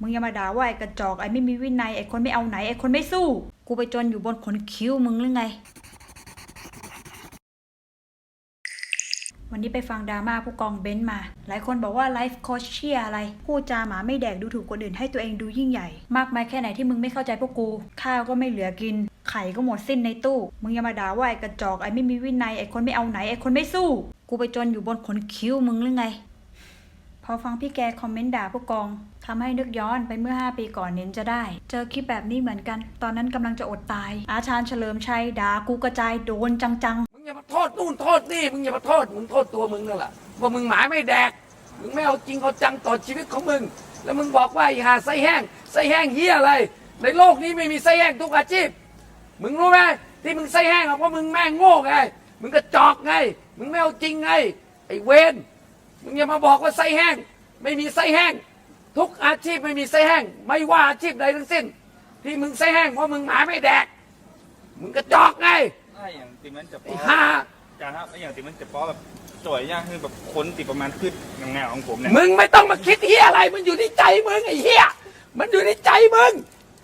มึงอย่ามาด่าว่าไอ้กระจอกไอ้ไม่มีวินัยไอ้คนไม่เอาไหนไอ้คนไม่สู้ กูไปจนอยู่บนขนคิ้วมึงหรือไง วันนี้ไปฟังดราม่าผู้กองเบนซ์มา หลายคนบอกว่าไลฟ์โคชเชียอะไร พูดจาหมาไม่แดกดูถูกคนอื่นให้ตัวเองดูยิ่งใหญ่ มากมายแค่ไหนที่มึงไม่เข้าใจพวกกู ข้าวก็ไม่เหลือกิน ไข่ก็หมดสิ้นในตู้ มึงอย่ามาด่าว่าไอ้กระจอกไอ้ไม่มีวินัยไอ้คนไม่เอาไหนไอ้คนไม่สู้ กูไปจนอยู่บนขนคิ้วมึงหรือไง พอฟังพี่แกคอมเมนต์ด่าผู้กองทำให้นึกย้อนไปเมื่อ 5 ปีก่อนเน้นจะได้ เจอคลิปแบบนี้เหมือนกัน ตอนนั้นกำลังจะอดตาย อาชาญเฉลิมชัยด่ากูกระจายโดนจังๆ มึงอย่ามาโทษนู่นโทษนี่ มึงอย่ามาโทษมึงโทษตัวมึงนั่นแหละว่ามึงหมายไม่แดก มึงไม่เอาจริงเอาจังต่อชีวิตของมึง แล้วมึงบอกว่าไอ้หาไส้แห้งไส้แห้งเฮียอะไร ในโลกนี้ไม่มีไส้แห้งทุกอาชีพ มึงรู้ไหมที่มึงไส้แห้งเพราะมึงแม่งโง่ไง มึงกระจอกไง มึงไม่เอาจริงไง ไอ้เวน มึงอย่ามาบอกว่าไส้แห้ง ไม่มีไส้แห้ง ทุกอาชีพไม่มีไส้แห้ง ไม่ว่าอาชีพใดทั้งสิ้น ที่มึงไส้แห้งเพราะมึงหมายไม่แดก มึงกระจอกไงถ้าอย่างติมันจะไอ้ป้อห่าจานครับไอ้อย่างติมันจะป้อแบบจ่อยย่างคือแบบคนติดประมาณขึ้นงานของผมเนี่ยมึงไม่ต้องมาคิดเฮียอะไร มันอยู่ที่ใจมึงไอ้เฮียมันอยู่ในใจมึง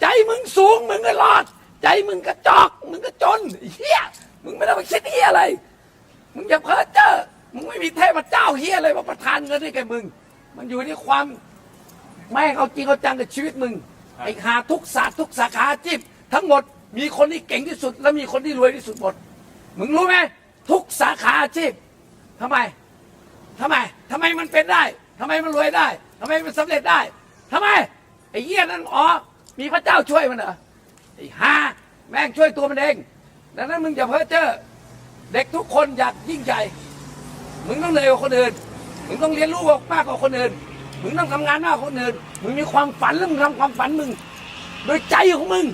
ใจมึงสูงมึงก็รอด ใจมึงกระจอก มึงก็จนไอ้เฮียมึงไม่ต้องมาคิดเฮียอะไร มึงอย่าเพ้อเจ้อ มึงไม่มีเทพเจ้าเฮียอะไรมาประทานเงินให้แกมึง มันอยู่ที่ความไม่เอาจริงเอาจังกับชีวิตมึงไอ้หาทุกศาสตร์ทุกสาขาอาชีพทั้งหมดมีคนที่เก่งที่สุด และมีคนที่รวยที่สุดหมด มึงรู้ไหมทุกสาขาอาชีพทำไมทำไมทำไมมันเป็นได้ทำไมมันรวยได้ทำไมมันสำเร็จได้ทำไมไอ้เหี้ยนั่นอ๋อมีพระเจ้าช่วยมันเหรอไอ้ห่าแม่งช่วยตัวมันเองดังนั้นมึงอย่าเพ้อเจ้อเด็กทุกคนอยากยิ่งใหญ่ มึงต้องเหนื่อยกว่าคนอื่น มึงต้องเรียนรู้มากกว่าคนอื่น มึงต้องทำงานมากกว่าคนอื่น มึงมีความฝันแล้วมึงทำความฝันมึง โดยใจของมึง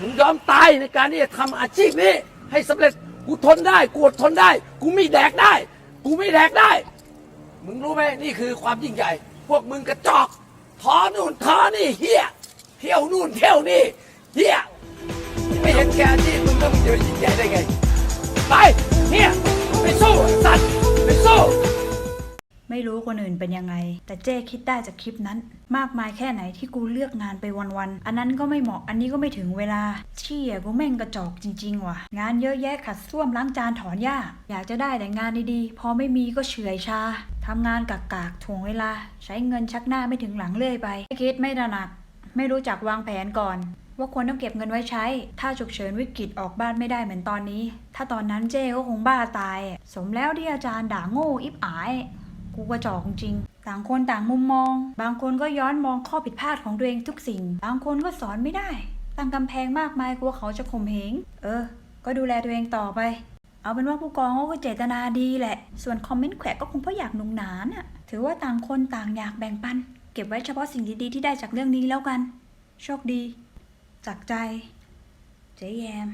มึงยอมตายในการที่จะทำอาชีพนี้ ให้สำเร็จ กูทนได้กูอดทนได้ กูไม่แดกได้ กูไม่แดกได้ มึงรู้ไหมนี่คือความยิ่งใหญ่ พวกมึงกระจอกท้อนู่นท้อนี่เฮียเที่ยวนู่นเที่ยวนี่เฮียไม่เห็นแกอาชีพมึงแล้วมึงจะไปยิ่งใหญ่ได้ไง คนอื่นเป็นยังไง แต่เจ้คิดได้จากคลิปนั้น มากมายแค่ไหนที่กูเลือกงานไปวันๆ อันนั้นก็ไม่เหมาะ อันนี้ก็ไม่ถึงเวลาเชี่ยกูแม่งกระจอกจริง ๆ ว่ะ งานเยอะแยะขัดส้วมล้างจานถอนหญ้า อยากจะได้แต่งานดีๆ พอไม่มีก็เฉื่อยชาทำงานกากๆถ่วงเวลา ใช้เงินชักหน้าไม่ถึงหลังเรื่อยไปไม่คิดไม่ตระหนัก ไม่รู้จักวางแผนก่อนว่าควรต้องเก็บเงินไว้ใช้ ถ้าฉุกเฉินวิกฤตออกบ้านไม่ได้เหมือนตอนนี้ ถ้าตอนนั้นเจ้ก็คงบ้าตาย สมแล้วที่อาจารย์ด่าโง่อิบอาย กูกระจอกจริง ต่างคนต่างมุมมอง บางคนก็ย้อนมองข้อผิดพลาดของตัวเองทุกสิ่ง บางคนก็สอนไม่ได้ ตั้งกำแพงมากมายกลัวเขาจะข่มเหง เออ ก็ดูแลตัวเองต่อไป เอาเป็นว่าผู้กองเขาก็เจตนาดีแหละ ส่วนคอมเมนต์แขวะก็คงเพราะอยากหนุงหนานอะถือว่าต่างคนต่างอยากแบ่งปัน เก็บไว้เฉพาะสิ่งดีๆที่ได้จากเรื่องนี้แล้วกัน โชคดี จากใจ เจ๊แยม